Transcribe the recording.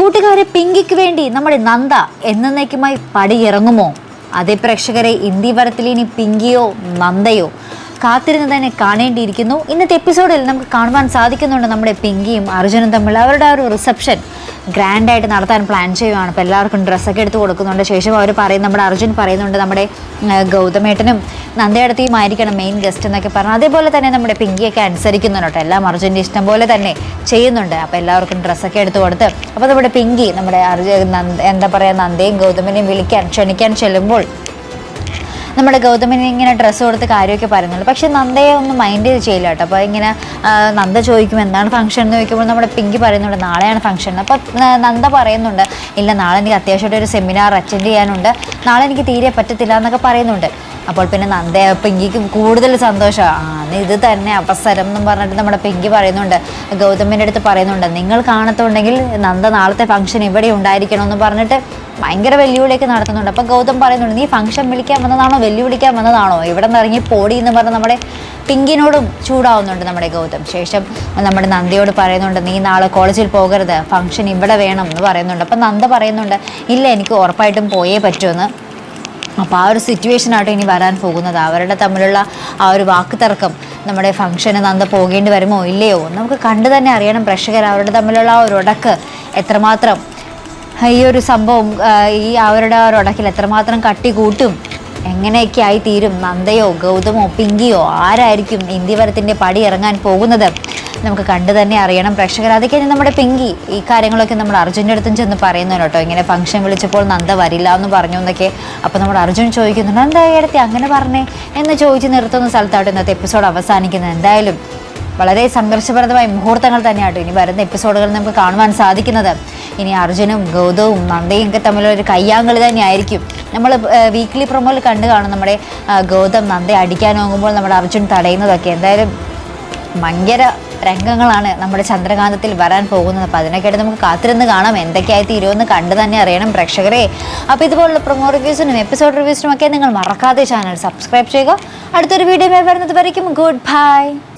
കൂട്ടുകാരെ പിങ്കിക്ക് വേണ്ടി നമ്മുടെ നന്ദ എന്നേക്കുമായി പടിയിറങ്ങുമോ? അതേ പ്രേക്ഷകരെ ഇന്ത്യ വരത്തിൽ ഇനി പിങ്കിയോ നന്ദയോ കാത്തിരുന്ന് തന്നെ കാണേണ്ടിയിരിക്കുന്നു. ഇന്നത്തെ എപ്പിസോഡിൽ നമുക്ക് കാണുവാൻ സാധിക്കുന്നുണ്ട് നമ്മുടെ പിങ്കിയും അർജുനും തമ്മിൽ. അവരുടെ ആ ഒരു റിസപ്ഷൻ ഗ്രാൻഡായിട്ട് നടത്താൻ പ്ലാൻ ചെയ്യുവാണ്. അപ്പോൾ എല്ലാവർക്കും ഡ്രസ്സൊക്കെ എടുത്ത് കൊടുക്കുന്നുണ്ട്. ശേഷം അവർ പറയും നമ്മുടെ അർജുൻ പറയുന്നുണ്ട് നമ്മുടെ ഗൗതമേട്ടനും നന്ദയടത്തെയും ആയിരിക്കണം മെയിൻ ഗസ്റ്റ് എന്നൊക്കെ പറഞ്ഞു. അതേപോലെ തന്നെ നമ്മുടെ പിങ്കിയൊക്കെ അനുസരിക്കുന്നുണ്ട് എല്ലാം അർജുന്റെ ഇഷ്ടം പോലെ തന്നെ ചെയ്യുന്നുണ്ട്. അപ്പോൾ എല്ലാവർക്കും ഡ്രസ്സൊക്കെ എടുത്ത് കൊടുത്ത്. അപ്പോൾ നമ്മുടെ പിങ്കി നമ്മുടെ അർജുൻ എന്താ പറയുക നന്ദയും ഗൗതമനെയും വിളിക്കാൻ ക്ഷണിക്കാൻ ചെല്ലുമ്പോൾ നമ്മുടെ ഗൗതമിന് ഇങ്ങനെ ഡ്രസ്സ് കൊടുത്ത് കാര്യമൊക്കെ പറയുന്നുണ്ട് പക്ഷെ നന്ദയെ ഒന്നും മൈൻഡ് ചെയ്യില്ല കേട്ടോ. അപ്പോൾ ഇങ്ങനെ നന്ദ ചോദിക്കും എന്താണ് ഫംഗ്ഷൻ എന്ന് ചോദിക്കുമ്പോൾ നമ്മുടെ പിങ്കി പറയുന്നുണ്ട് നാളെയാണ് ഫംഗ്ഷൻ അപ്പോൾ നന്ദ പറയുന്നുണ്ട് ഇല്ല നാളെ എനിക്ക് അത്യാവശ്യമായിട്ട് ഒരു സെമിനാർ അറ്റൻഡ് ചെയ്യാനുണ്ട്. നാളെ എനിക്ക് തീരെ പറ്റത്തില്ല എന്നൊക്കെ പറയുന്നുണ്ട്. അപ്പോൾ പിന്നെ നന്ദ പെങ്കിക്ക് കൂടുതൽ സന്തോഷമാണ് ഇത് തന്നെ അവസരം എന്ന് പറഞ്ഞിട്ട് നമ്മുടെ പെങ്കി പറയുന്നുണ്ട്. ഗൗതമിന്റെ അടുത്ത് പറയുന്നുണ്ട് നിങ്ങൾ കാണത്തുണ്ടെങ്കിൽ നന്ദ നാളത്തെ ഫംഗ്ഷൻ ഇവിടെ ഉണ്ടായിരിക്കണം എന്ന് പറഞ്ഞിട്ട് ഭയങ്കര വെല്ലുവിളിയൊക്കെ നടത്തുന്നുണ്ട്. അപ്പോൾ ഗൗതം പറയുന്നുണ്ട് നീ ഫംഗ്ഷൻ വിളിക്കാൻ വന്നതാണോ? വെല്ലുവിളിക്കാൻ വന്നതാണോ? ഇവിടെ നിന്ന് ഇറങ്ങി പോടി എന്ന് പറഞ്ഞ് നമ്മുടെ പിങ്കിനോടും ചൂടാവുന്നുണ്ട് നമ്മുടെ ഗൗതം. ശേഷം നമ്മുടെ നന്ദിയോട് പറയുന്നുണ്ട് നീ നാളെ കോളേജിൽ പോകരുത്. ഫംഗ്ഷൻ ഇവിടെ വേണം എന്ന് പറയുന്നുണ്ട്. അപ്പം നന്ദ പറയുന്നുണ്ട് ഇല്ല എനിക്ക് ഉറപ്പായിട്ടും പോയേ പറ്റുമെന്ന് അപ്പോൾ ആ ഒരു സിറ്റുവേഷനായിട്ട് ഇനി വരാൻ പോകുന്നത്. അവരുടെ തമ്മിലുള്ള ആ ഒരു വാക്ക് തർക്കം നമ്മുടെ ഫംഗ്ഷന് നന്ദ പോകേണ്ടി വരുമോ ഇല്ലയോ? നമുക്ക് കണ്ടു തന്നെ അറിയണം പ്രേക്ഷകർ അവരുടെ തമ്മിലുള്ള ആ ഒരു ഉടക്ക് എത്രമാത്രം ഈ ഒരു സംഭവം ഈ അവരുടെ ആ ഒരു ഉടക്കിൽ എത്രമാത്രം കട്ടി കൂട്ടും എങ്ങനെയൊക്കെ ആയി തീരും? നന്ദയോ ഗൗതമോ പിങ്കിയോ ആരായിരിക്കും ഇന്ത്യവരത്തിന്റെ പടി ഇറങ്ങാൻ പോകുന്നത്? നമുക്ക് കണ്ടു തന്നെ അറിയണം. പ്രേക്ഷകർ അതൊക്കെ നമ്മുടെ പിങ്കി ഈ കാര്യങ്ങളൊക്കെ നമ്മൾ അർജുന്റെ അടുത്തും ചെന്ന് പറയുന്നുണ്ട് കേട്ടോ. ഇങ്ങനെ ഫംഗ്ഷൻ വിളിച്ചപ്പോൾ നന്ദ വരില്ല എന്ന് പറഞ്ഞു എന്നൊക്കെ. അപ്പോൾ നമ്മുടെ അർജുൻ ചോദിക്കുന്നുണ്ട് എന്താ ഇടത്തി അങ്ങനെ പറഞ്ഞേ? എന്ന് ചോദിച്ച് നിർത്തുന്ന സ്ഥലത്തായിട്ട് ഇന്നത്തെ എപ്പിസോഡ് അവസാനിക്കുന്നത്. എന്തായാലും വളരെ സംഘർഷപ്രദമായ മുഹൂർത്തങ്ങൾ തന്നെയാട്ടോ ഇനി വരുന്ന എപ്പിസോഡുകൾ നമുക്ക് കാണുവാൻ സാധിക്കുന്നത്. ഇനി അർജുനും ഗൗതവും നന്ദയും ഒക്കെ തമ്മിലൊരു കയ്യാങ്കളി തന്നെയായിരിക്കും. നമ്മൾ വീക്ക്ലി പ്രൊമോയിൽ കണ്ടു കാണും നമ്മുടെ ഗൗതം നന്ദയെ അടിക്കാൻ നോങ്ങുമ്പോൾ നമ്മുടെ അർജുൻ തടയുന്നതൊക്കെ. എന്തായാലും ഭയങ്കര രംഗങ്ങളാണ് നമ്മുടെ ചന്ദ്രകാന്തത്തിൽ വരാൻ പോകുന്നത്. അപ്പോൾ അതിനൊക്കെയായിട്ട് നമുക്ക് കാത്തിരുന്ന് കാണാം. എന്തൊക്കെയായി തീരുമെന്ന് കണ്ടു തന്നെ അറിയണം പ്രേക്ഷകരെ. അപ്പോൾ ഇതുപോലുള്ള പ്രൊമോ റിവ്യൂസിനും എപ്പിസോഡ് റിവ്യൂസിനും ഒക്കെ നിങ്ങൾ മറക്കാതെ ചാനൽ സബ്സ്ക്രൈബ് ചെയ്യുക. അടുത്തൊരു വീഡിയോ വരുന്നത് വരയ്ക്കും. Good bye